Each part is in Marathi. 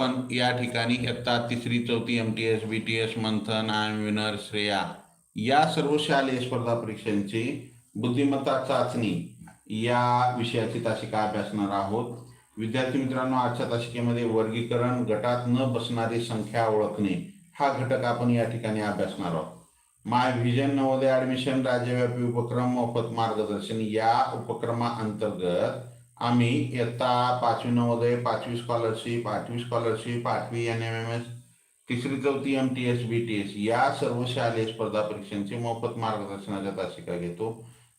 पण या ठिकाणी इयत्ता तिसरी चौथी M T S B T S Manthan I winner Shreya या सर्व शालेय स्पर्धा परीक्षांची बुद्धिमत्ता चाचणी या विषयाची तासिका अभ्यासणार आहोत. विद्यार्थी मित्रांनो आजच्या तासिकेमध्ये वर्गीकरण गटात न बसणारी संख्या ओळखणे हा घटक आपण या ठिकाणी अभ्यासणार आहोत. माय व्हिजन नवोदय ऍडमिशन राज्यव्यापी उपक्रम मोफत मार्गदर्शन या उपक्रमाअंतर्गत आम्ही इयत्ता पाचवी नवोदय पाचवी स्कॉलरशिप आठवी स्कॉलरशिप आठवी एन एम एम एस तिसरी चौथी M T S B T S या सर्व शालेय स्पर्धा परीक्षांचे मोफत मार्गदर्शनाच्या तासिका घेतो.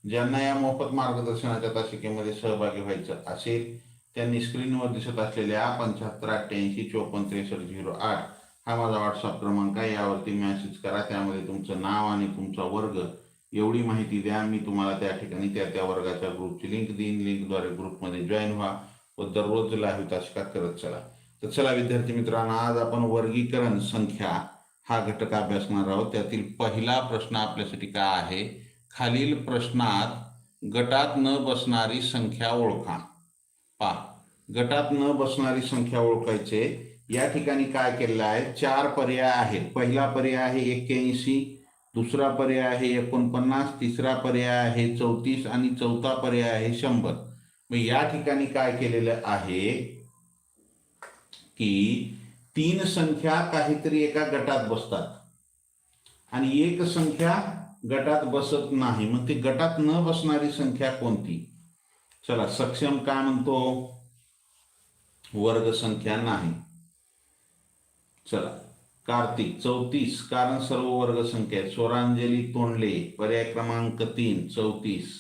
ज्यांना या मोफत मार्गदर्शनाच्या तासिकेमध्ये सहभागी व्हायचं असेल त्यांनी स्क्रीनवर दिसत असलेल्या पंच्याहत्तर अठ्ठ्याऐंशी चोपन्न त्रेसष्ट झिरो आठ हा माझा व्हॉट्सअप क्रमांक आहे. यावरती मेसेज करा. त्यामध्ये तुमचं नाव आणि तुमचा वर्ग एवढी माहिती द्या मी तुम्हाला त्या ठिकाणी त्या त्या वर्गाच्या ग्रुपची लिंक देईन. लिंकद्वारे ग्रुपमध्ये जॉईन व्हा व दररोज लाईव्ह तासिका करत चला. तर चला विद्यार्थी मित्रांनो आज आपण वर्गीकरण संख्या हा घटक अभ्यासणार आहोत. त्यातील पहिला प्रश्न आपल्यासाठी काय आहे? खालील प्रश्नात गटात न बसणारी संख्या ओळखा. पा गटात न बसणारी संख्या ओळखायचे. या ठिकाणी काय केलेलं आहे? चार पर्याय आहेत. पहिला पर्याय आहे एक्क्याऐंशी दुसरा पर्याय आहे एकोणपन्नास तिसरा पर्याय आहे चौतीस आणि चौथा पर्याय आहे शंभर. मग या ठिकाणी काय केलेलं आहे की तीन संख्या काहीतरी एका गटात बसतात. आणि एक संख्या गटात बसत नाही. मग ती गटात न बसणारी संख्या कोणती? चला सक्षम काय म्हणतो? वर्ग संख्या नाही. चला कार्तिक चौतीस कारण सर्व वर्ग संख्या आहेत स्वरांजली तोंडले पर्याय क्रमांक तीन चौतीस.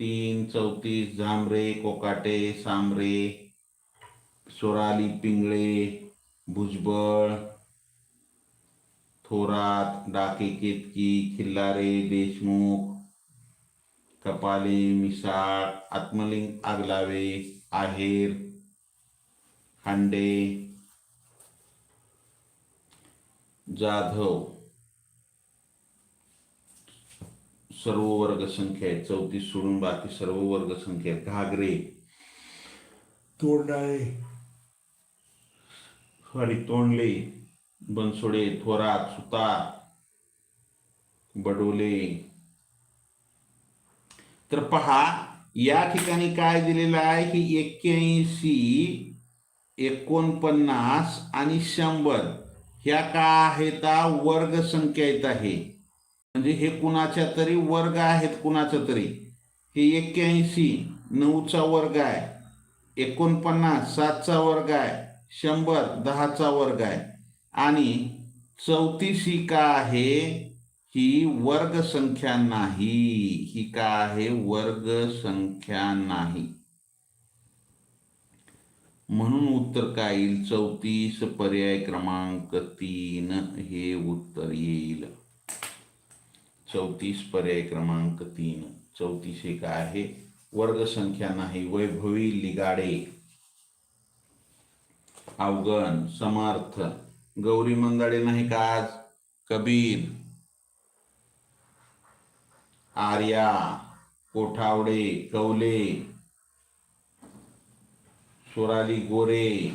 तीन चौतीस झांबरे कोकाटे सांबरे सोराली पिंगळे भुजबळ थोरात डाके केतकी खिल्लारे देशमुख कपाले मिसाळ आत्मलिंग आगलावे आहेर खांडे जाधव. सर्व वर्ग संख्या आहेत चौतीस सोडून बाकी सर्व वर्ग संख्या आहेत. घागरे. तोंडाळे. सॉरी तोंडले बनसोडे थोरात सुतार बडोले. तर पहा या ठिकाणी काय दिलेलं आहे की एक्क्याऐंशी एकोणपन्नास आणि शंभर. ह्या का आहेत वर्ग संख्या येत आहे. म्हणजे हे कुणाच्या तरी वर्ग आहेत कुणाच्या तरी. हे एक्क्याऐंशी नऊचा वर्ग आहे. एकोणपन्नास सातचा वर्ग आहे. शंभर दहाचा वर्ग आहे. आणि चौतीस ही का आहे? ही वर्ग संख्या नाही. ही का आहे? वर्ग संख्या नाही. म्हणून उत्तर काय येईल? चौतीस पर्याय क्रमांक तीन हे उत्तर येईल. चौतीस पर्याय क्रमांक तीन. चौतीस हे काय आहे. वर्ग संख्या नाही. वैभवी लिगाडे. अवगण समर्थ. गौरी मंदाडे नाही का आज? कबीर. आर्या. कोठावडे. कवले सोराली गोरे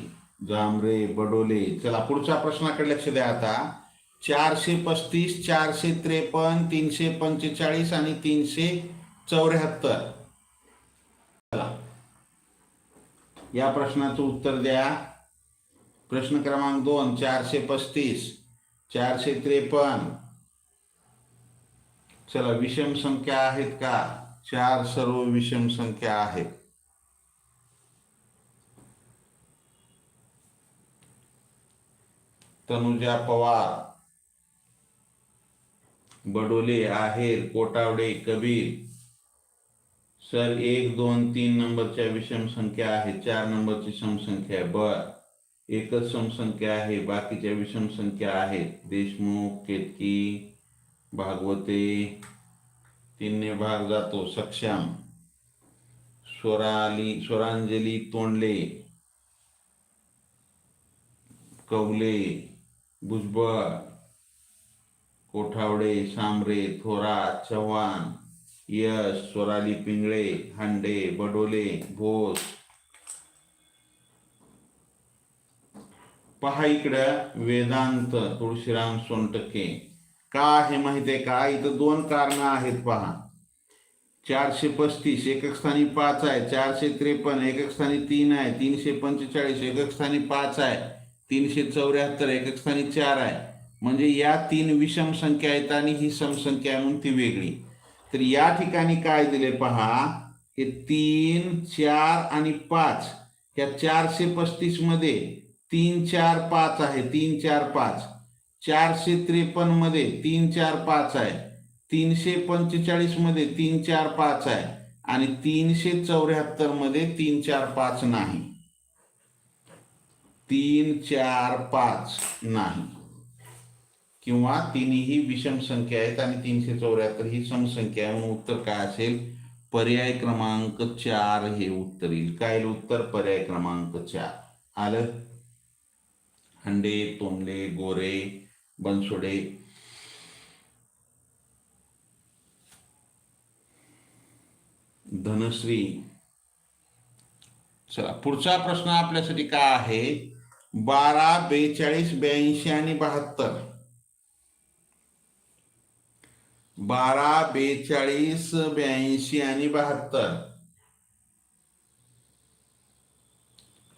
जांभरे बडोले. चला पुढच्या प्रश्नाकडे लक्ष द्या आता. चारशे पस्तीस चारशे त्रेपन्न तीनशे पंचेचाळीस आणि तीनशे चौऱ्याहत्तर. चला. या प्रश्नाचं उत्तर द्या. प्रश्न क्रमांक दोन चारशे पस्तीस चारशे त्रेपन्न. चला विषम संख्या आहेत का? चार सर्व विषम संख्या आहेत. तनुजा पवार बडोले आहेर कोटावडे कबीर. सर एक दोन तीन नंबरच्या विषम संख्या आहे चार नंबरची समसंख्या आहे. बर. एकच समसंख्या आहे बाकीच्या विषम संख्या आहेत. देशमुख केतकी भागवते तीनने भाग जातो. सक्षम. स्वराली स्वरांजली तोंडले. कवले भुजबळ कोठावडे सांबरे थोरात चव्हाण यश स्वराली पिंगळे हांडे बडोले घोष पहा इकडं वेदांत तुळशीराम सोनटके का हे माहिती आहे का? इथं दोन कारणं आहेत पहा. चारशे पस्तीस एकक स्थानी पाच आहे. चारशे त्रेपन्न एकक स्थानी तीन आहे. तीनशे पंचेचाळीस एकक स्थानी पाच आहे. तीनशे चौऱ्याहत्तर एक स्थानी चार आहे. म्हणजे या तीन विषम संख्या आहेत आणि ही समसंख्या आहे म्हणून ती वेगळी. तर या ठिकाणी काय दिले पहा हे तीन चार आणि पाच. या चारशे पस्तीसमध्ये तीन चार पाच आहे. तीन चार पाच. चारशे त्रेपन्नमध्ये तीन चार पाच आहे. तीनशे पंचेचाळीसमध्ये तीन चार पाच आहे. आणि तीनशे चौऱ्याहत्तरमध्ये तीन चार पाच नाही. तीन चार पाच नाही. किंवा तिन्ही विषम संख्या आहेत आणि तीनशे चौऱ्याहत्तर ही समसंख्या आहे. म्हणून उत्तर काय असेल? पर्याय क्रमांक चार हे उत्तर येईल. काय उत्तर? पर्याय क्रमांक चार. आलं? हंडे तोंडले गोरे बनसोडे. धनश्री. चला पुढचा प्रश्न आपल्यासाठी काय आहे? बारा बेचाळीस ब्याऐंशी आणि बहात्तर. बारा बेचाळीस ब्याऐंशी आणि बहात्तर.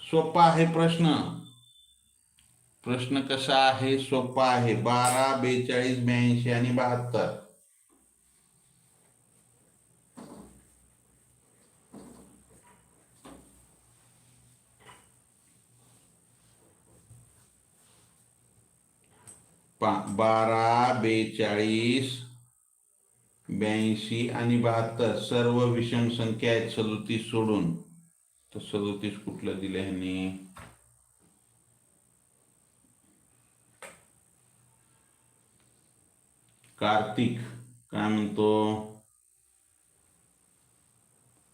सोपा आहे प्रश्न. प्रश्न कसा आहे? सोपा आहे. बारा बेचाळीस ब्याऐंशी आणि बहात्तर. पा- बारा बेचाळीस ब्याऐंशी आणि बहात्तर. सर्व विषम संख्या आहेत. सदोतीस सोडून. तर सदोतीस कुठलं दिलं ह्यांनी? कार्तिक. काय म्हणतो?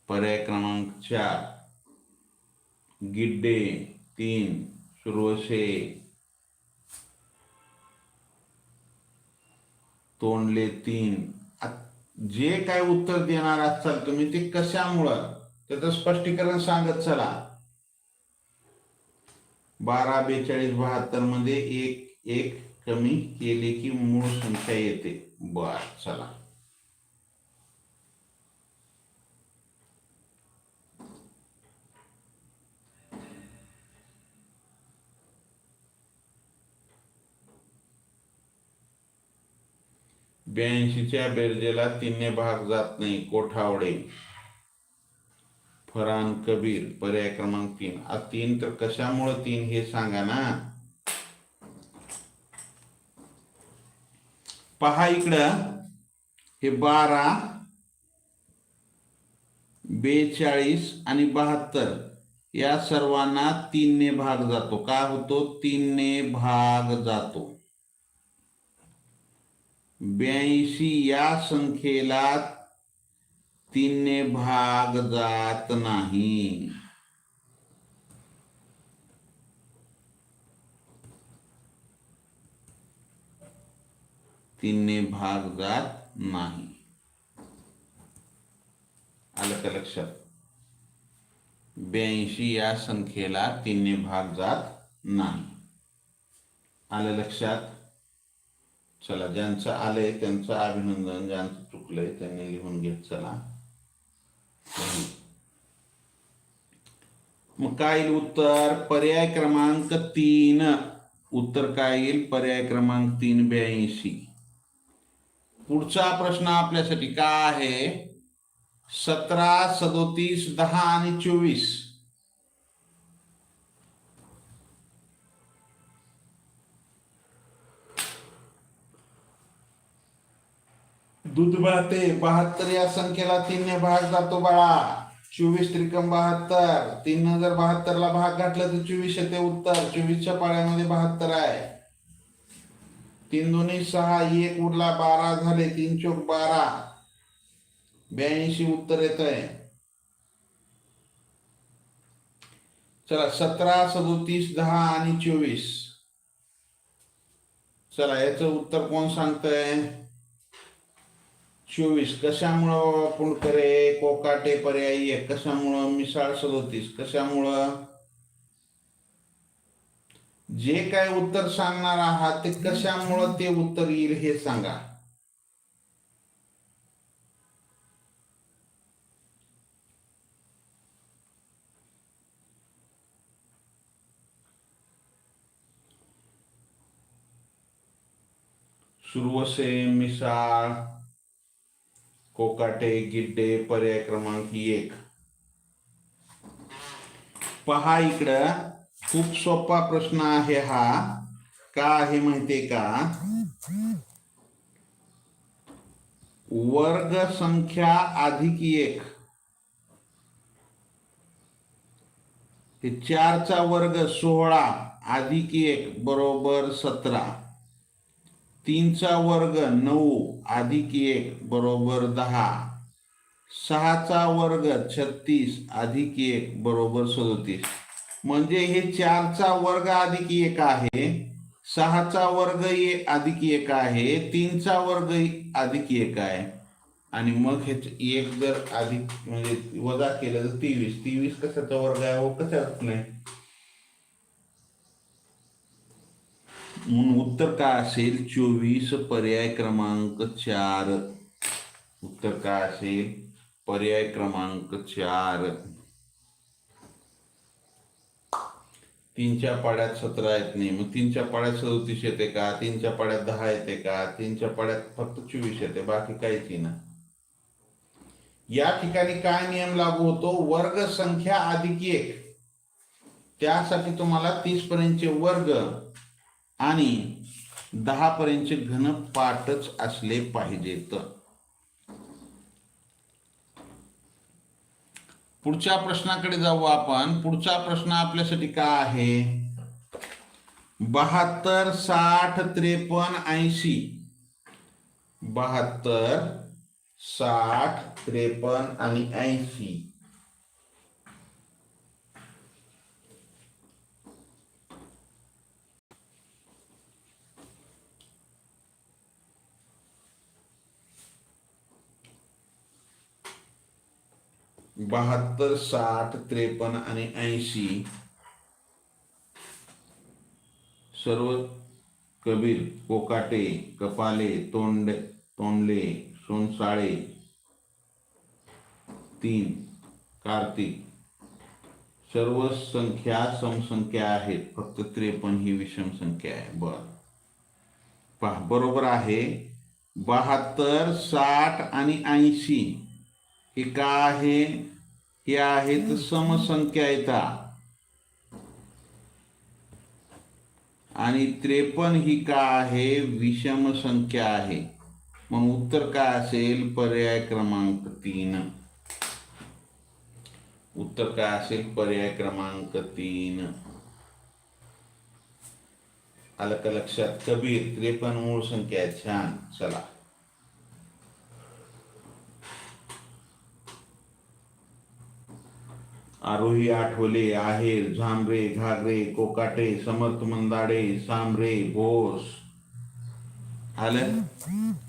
पर्याय क्रमांक चार. गिड्डे तीन. सुरवसे तोंडले तीन. जे काय उत्तर देणार असाल तुम्ही ते कशामुळं? त्याचं स्पष्टीकरण सांगत चला. बारा बेचाळीस बहात्तरमध्ये एक एक कमी केले की मूळ संख्या येते. बर चला. ब्याऐंशीच्या बेरजेला तीनने भाग जात नाही कोठावडे. फरान कबीर पर्याय क्रमांक तीन. आ तीन तर कशामुळे तीन हे सांगा ना? पहा इकडं. हे बारा बेचाळीस आणि बहात्तर. या सर्वांना तीनने भाग जातो. का होतो? तीनने भाग जातो. ब्याऐंशी या संख्येला तीनने भाग जात नाही. तीनने भाग जात नाही. आलं का लक्षात? ब्याऐंशी या संख्येला तीनने भाग जात नाही. आलं लक्षात? चला ज्यांचं आलंय त्यांचं अभिनंदन ज्यांचं चुकलंय त्यांनी लिहून घेत चला. मग काय येईल उत्तर? पर्याय क्रमांक तीन. उत्तर काय येईल? पर्याय क्रमांक तीन ब्याऐंशी. पुढचा प्रश्न आपल्यासाठी काय आहे? सतरा सदोतीस दहा आणि चोवीस. दूध बळते बहात्तर या संख्येला तीनने भाग जातो बाळा. चोवीस त्रिकम बहात्तर. तीन हजार बहात्तरला भाग घातला तर चोवीस येते उत्तर. चोवीसच्या पाळ्यामध्ये बहात्तर आहे. तीन दोन्ही सहा एक उरला बारा झाले तीन चोक बारा. ब्याऐंशी उत्तर येत आहे चला सतरा सदोतीस दहा आणि चोवीस. चला याचं उत्तर कोण सांगतंय? चोवीस कशामुळं पुणकरे कोकाटे पर्यायी आहे कशामुळं मिसाळ सदोतीस? कशामुळं? जे काय उत्तर सांगणार आहात ते कशामुळं ते उत्तर येईल हे सांगा. सुरवसे मिसाळ कोकाटे गिड्डे पर्याय क्रमांक एक. पहा इकडं खूप सोपा प्रश्न आहे हा. का आहे माहितीये का? वर्ग संख्या अधिक एक. चारचा वर्ग सोळा अधिक एक बरोबर सतरा. तीनचा वर्ग नऊ अधिक एक बरोबर दहा. सहाचा वर्ग छत्तीस अधिक एक बरोबर सदोतीस. म्हणजे हे चारचा वर्ग अधिक एक आहे. सहाचा वर्ग अधिक एक आहे. तीनचा वर्ग अधिक एक आहे. आणि मग हे एक जर अधिक म्हणजे वजा केलं तर तेवीस. तेवीस कशाचा वर्ग आहे? हो, व कशाच नाही. म्हणून उत्तर काय असेल? चोवीस पर्याय क्रमांक चार. उत्तर काय असेल? पर्याय क्रमांक चार. तीनच्या पाड्यात सतरा येत नाही. मग तीनच्या पाड्यात सदोतीस येते का? तीनच्या पाड्यात दहा येते का? तीनच्या पाड्यात फक्त चोवीस येते. बाकी काहीच ना या ठिकाणी काय नियम लागू होतो? वर्ग संख्या अधिक एक. त्यासाठी तुम्हाला तीस पर्यंतचे वर्ग आणि दहापर्यंतचे घन पाठच असले पाहिजेत. पुढच्या प्रश्नाकडे जाऊ आपण. पुढचा प्रश्न आपल्यासाठी काय आहे? बहात्तर साठ त्रेपन्न ऐंशी. बहात्तर साठ त्रेपन्न आणि ऐंशी. बहात्तर साठ त्रेपन्न आणि ऐंशी. सर्व कबीर कोकाटे कपाले तोंड तोंडले सोनसाळे. तीन कार्तिक. सर्व संख्या समसंख्या आहेत. फक्त त्रेपन्न ही विषम संख्या आहे. बर. पहा बरोबर आहे. बहात्तर साठ आणि ऐंशी. हे का आहे? हे आहेत समसंख्या येतात आणि त्रेपन्न ही का आहे? विषम संख्या आहे. मग उत्तर काय असेल? पर्याय क्रमांक तीन. उत्तर काय असेल? पर्याय क्रमांक तीन. आलं का लक्षात? कबीर त्रेपन्न मूळ संख्या आहे. छान. चला. आरोही आठवले आहेर झांबरे घागरे कोकाटे समर्थ मंदाडे सांबरे घोष आलं?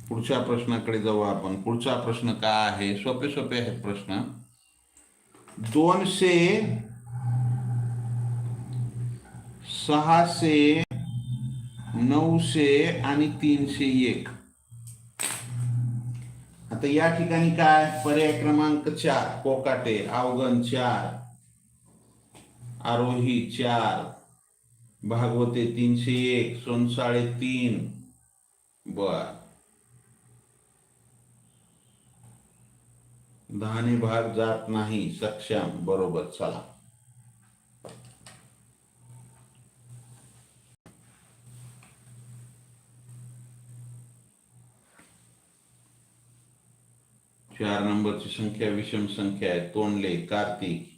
पुढच्या प्रश्नाकडे जाऊ आपण. पुढचा प्रश्न काय आहे? सोपे सोपे आहेत प्रश्न. दोनशे सहाशे नऊशे आणि तीनशे एक. आता या ठिकाणी काय? पर्याय क्रमांक चार कोकाटे अवगण चार. आरोही चार भागवते तीनशे एक सोनसाळे तीन. बर. दहाने भाग जात नाही सक्षम. बरोबर चला. चार नंबरची संख्या विषम संख्या आहे. तोंडले कार्तिक.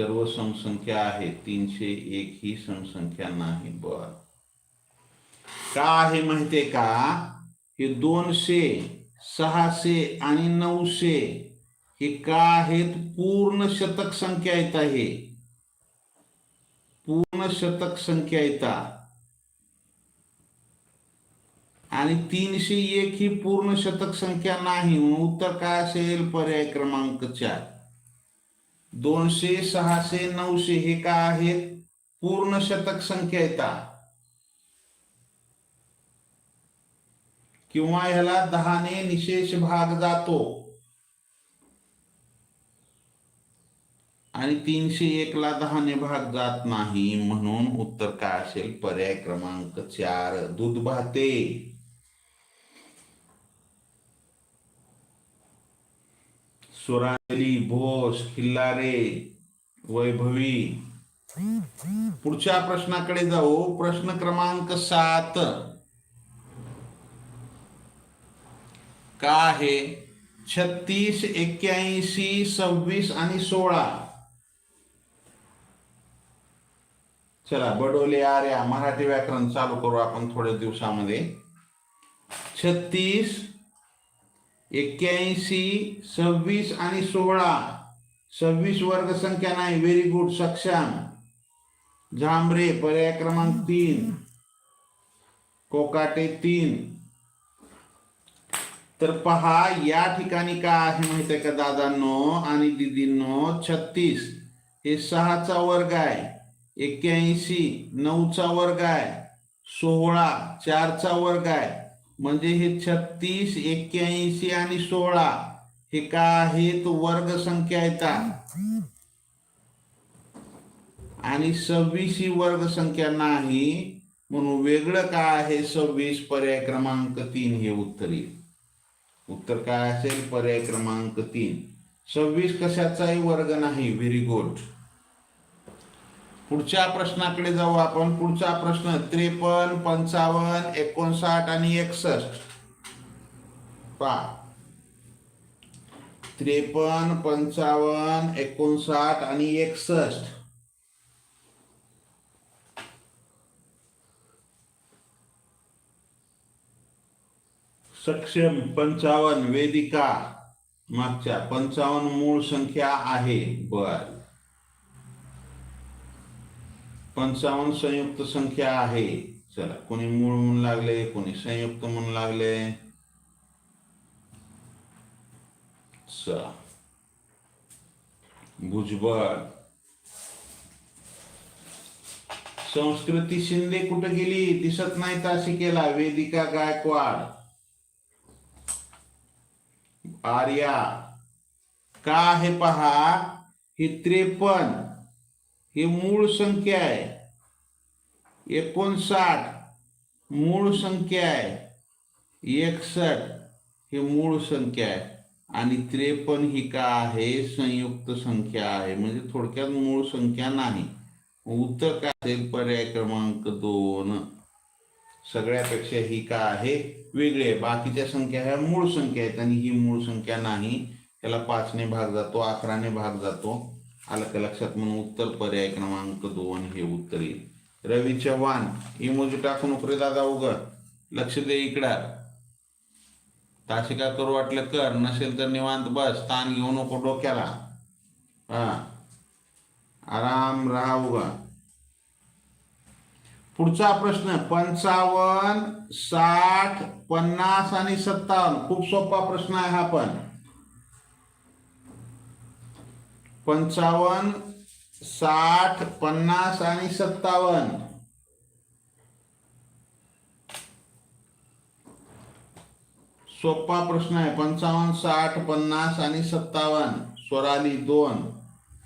सर्व समसंख्या आहे. तीनशे एक ही समसंख्या नाही. बर. का आहे माहितीये का? हे दोनशे, सहाशे आणि नऊशे हे का आहेत? पूर्ण शतक संख्या येत आहे. पूर्ण शतक संख्या येतात आणि तीनशे एक ही पूर्ण शतक संख्या नाही. उत्तर काय असेल? पर्याय क्रमांक चार. दोनशे सहाशे नऊशे हे काय आहेत? पूर्ण शतक संख्या येतात किंवा ह्याला दहाने निशेष भाग जातो. आणि तीनशे एक ला दहाने भाग जात नाही म्हणून उत्तर काय असेल? पर्याय क्रमांक चार दूध भाते. सुरांजली भोस खिल्लारे वैभवी. पुढच्या प्रश्नाकडे जाऊ. प्रश्न क्रमांक सात. का आहे? छत्तीस एक्क्याऐंशी सव्वीस आणि सोळा. चला बडोले आर्या मराठी व्याकरण चालू करू आपण थोड्या दिवसामध्ये. छत्तीस एक्क्याऐंशी सव्वीस आणि सोळा. सव्वीस वर्ग संख्या नाही. व्हेरी गुड सक्षम. झांबरे पर्याय क्रमांक तीन. कोकाटे तीन. तर पहा या ठिकाणी काय आहे माहिती आहे का दादांनो आणि दिदींनो? छत्तीस. हे सहाचा वर्ग आहे. एक्क्याऐंशी नऊचा वर्ग आहे. सोळा चारचा वर्ग आहे. म्हणजे हे छत्तीस एक्क्याऐंशी आणि सोळा हे काय आहेत वर्ग संख्या येतात. आणि सव्वीस ही वर्ग संख्या नाही म्हणून वेगळं काय आहे सव्वीस? पर्याय क्रमांक तीन हे उत्तर येईल. उत्तर काय असेल? पर्याय क्रमांक तीन. सव्वीस कशाचाही वर्ग नाही. व्हेरी गुड पुढच्या प्रश्नाकडे जाऊ आपण. पुढचा प्रश्न त्रेपन्न पंचावन्न एकोणसाठ आणि एकसष्ट. पा त्रेपन्न पंचावन्न एकोणसाठ आणि एकसष्ट. सक्षम पंचावन्न वेदिका. मागच्या पंचावन्न मूळ संख्या आहे. बर. पंचावन्न संयुक्त संख्या आहे. चला कोणी मूळ म्हणून लागले कोणी संयुक्त म्हणून लागले? चला. भुजबळ. संस्कृती शिंदे कुठे गेली? दिसत नाही ताशी केला वेदिका गायकवाड. आर्या. का आहे पहा? ही त्रेपन्न. ही मूळ संख्या आहे. एकोणसाठ मूळ संख्या आहे. एकसष्ट ही मूळ संख्या आहे. आणि त्रेपन्न ही का आहे? संयुक्त संख्या आहे. म्हणजे थोडक्यात मूळ संख्या नाही. उत्तर काय असेल? पर्याय क्रमांक दोन. सगळ्यापेक्षा ही का आहे? वेगळी आहे. बाकीच्या संख्या ह्या मूळ संख्या आहेत आणि ही मूळ संख्या नाही. त्याला पाचने भाग जातो अकराने भाग जातो. आलं का लक्षात? म्हणून उत्तर पर्याय क्रमांक दोन हे उत्तर येईल. रवी चव्हाण इमोजी टाकून उपरे दादा उग लक्ष दे इकडं. ताशी का करू वाटलं कर नसेल तर निवांत बस ताण घेऊ नको डोक्याला. हा. आराम राहा उगा पुढचा प्रश्न पंचावन्न साठ पन्नास आणि सत्तावन्न. खूप सोपा प्रश्न आहे हा पण. पंचावन्न साठ पन्नास आणि सत्तावन्न. सोपा प्रश्न आहे. पंचावन्न साठ पन्नास आणि सत्तावन्न. स्वराली दोन.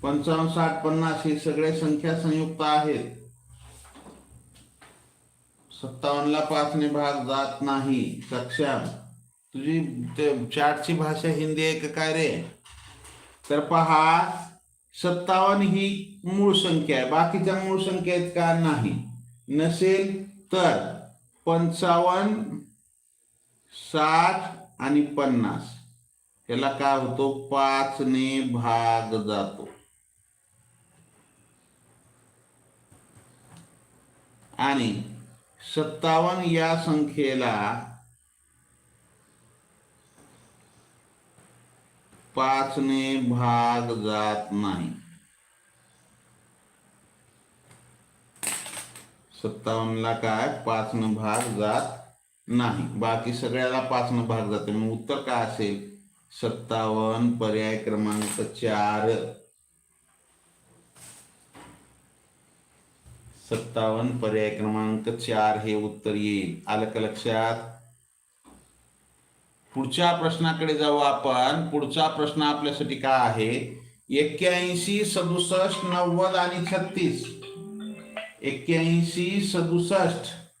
पंचावन्न साठ पन्नास हे सगळे संख्या संयुक्त आहेत. सत्तावन्नला पाचने भाग जात नाही. सक्षम तुझी ते चाटची भाषा हिंदी आहे काय रे? तर पहा. सत्तावन्न ही मूळ संख्या आहे. बाकीच्या मूळ संख्या आहेत का? नाही. नसेल तर पंचावन्न साठ आणि पन्नास. याला काय होतो? पाचने भाग जातो. आणि सत्तावन्न या संख्येला पाचने भाग जात नाही. सत्तावन्नला काय? पाचनं भाग जात नाही. बाकी सगळ्याला पाचनं भाग जाते. मग उत्तर काय असेल? सत्तावन्न पर्याय क्रमांक चार. सत्तावन्न पर्याय क्रमांक चार हे उत्तर येईल. आलं का लक्षात? पुढच्या प्रश्नाकडे जाऊ आपण. पुढचा प्रश्न आपल्यासाठी काय आहे? एक्क्याऐंशी सदुसष्ट नव्वद आणि छत्तीस. एक्क्याऐंशी सदुसष्ट.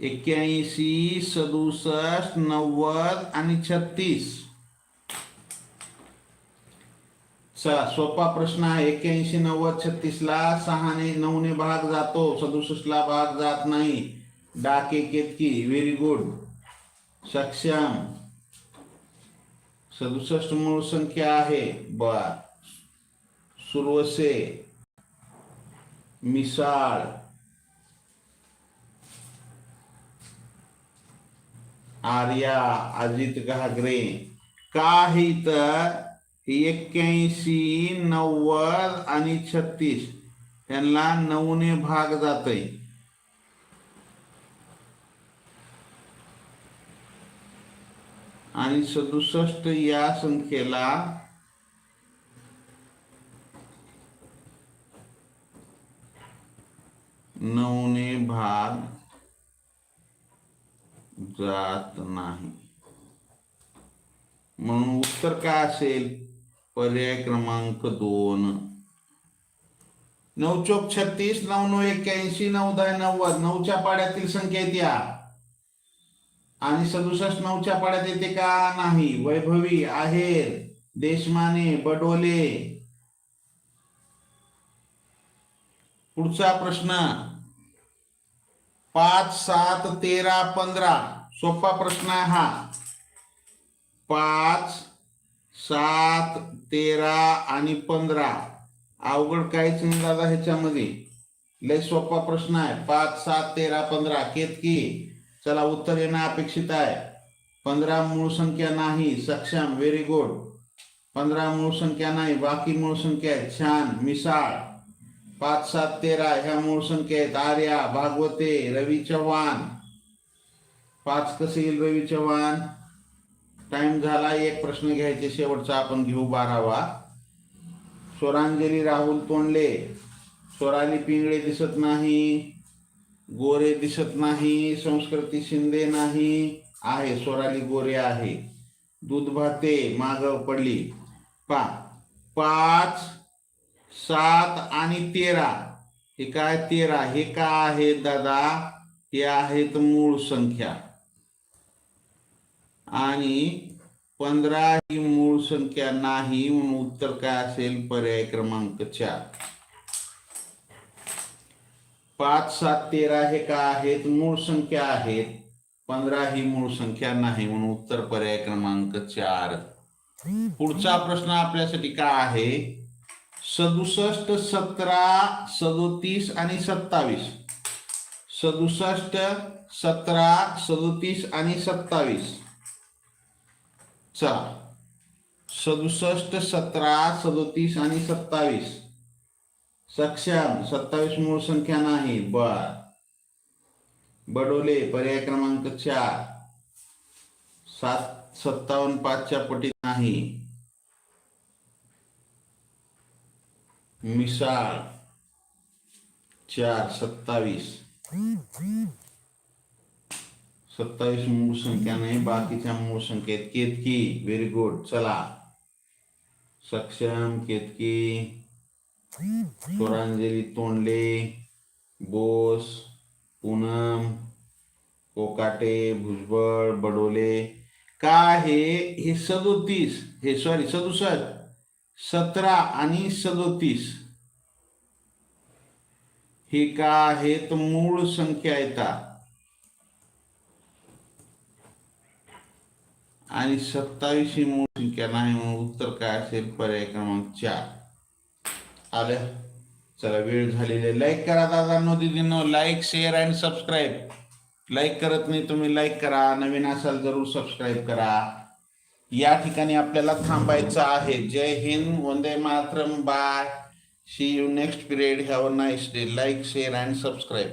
एक्क्याऐंशी सदुसष्ट नव्वद आणि छत्तीस. चला सोपा प्रश्न आहे. एक्क्याऐंशी नव्वद छत्तीस ला सहाने नऊने भाग जातो. सदुसष्ट ला भाग जात नाही. डाके केतकी? व्हेरी गुड सक्षम. सदुसष्ट मूळ संख्या आहे. बर. सुरवसे. मिसाळ. आर्या अजित घागरे. काही तर एक्क्याऐंशी नव्वद आणि छत्तीस. यांना नऊने भाग जातय. आणि सदुसष्ट या संख्येला नऊने भाग जात नाही. म्हणून उत्तर काय असेल? पर्याय क्रमांक दोन. नऊ चौक छत्तीस नऊ नऊ एक्क्याऐंशी नऊ दहा नव्वद. नऊच्या पाड्यातील संख्या आहेत या. आणि सदुसष्ट नऊच्या पाड्यात येते का? नाही. वैभवी आहेर देशमाने बडोले. पुढचा प्रश्न. पाच सात तेरा पंधरा. सोपा प्रश्न आहे हा. पाच सात तेरा आणि पंधरा. अवघड काहीच नाही दादा ह्याच्यामध्ये. लय सोपा प्रश्न आहे. पाच सात तेरा पंधरा. केतकी. चला उत्तर येणं अपेक्षित आहे. पंधरा मूळ संख्या नाही सक्षम व्हेरी गुड पंधरा मूळ संख्या नाही बाकी मूळ संख्या आहेत. छान मिसाळ. पाच सात तेरा ह्या मूळ संख्या आहेत. आर्या भागवते रवी चव्हाण. पाच कसे येईल रवी चव्हाण? टाइम झाला एक प्रश्न घ्यायचे शेवटचा. आपण घेऊ बारावा. स्वरांजली राहुल तोंडले. स्वराली पिंगळे दिसत नाही. गोरे दिसत नाही संस्कृती शिंदे नाही. आहे स्वराली गोरे आहे. दूध भाते माग पडली. पा पाच सात आणि तेरा. हे काय तेरा? हे काय आहे दादा? हे आहेत मूळ संख्या. आणि पंधरा ही मूळ संख्या नाही म्हणून उत्तर काय असेल? पर्याय क्रमांक चार. पाच सात तेरा हे का आहेत? मूळ संख्या आहेत. पंधरा ही मूळ संख्या नाही म्हणून उत्तर पर्याय क्रमांक चार. पुढचा प्रश्न आपल्यासाठी काय आहे? सदुसष्ट सतरा सदोतीस आणि सत्तावीस. सदुसष्ट सतरा सदोतीस आणि सत्तावीस. चला. सदुसष्ट सतरा सदोतीस आणि सत्तावीस. सक्षम सत्तावीस मूळ संख्या नाही बर बडोले पर्याय क्रमांक चार. सात सत्तावन्न पाचच्या पटीत नाही. मिसाळ. चार सत्तावीस. सत्तावीस मूळ संख्या नाही बाकीच्या मूळ संख्येत केतकी. व्हेरी गुड चला. सक्षम केतकी. स्वरांजली तोंडले बोस पूनम कोकाटे भुजबळ बडोले का हे? हे सदोतीस. हे सॉरी सदुसष्ट. सतरा आणि सदोतीस. हे का आहेत? मूळ संख्या येतात आणि सत्तावीस ही मूळ संख्या नाही म्हणून उत्तर काय असेल? पर्याय क्रमांक चार. आलं चला वेळ झालेली लाईक करा दादांनो दिदींनो. Like share and subscribe like करत नाही तुम्ही लाईक करा. नवीन असाल जरूर सबस्क्राईब करा. या ठिकाणी आपल्याला थांबायचं आहे. जय हिंद वंदे Mataram. Bye see you next period have a nice day like share and subscribe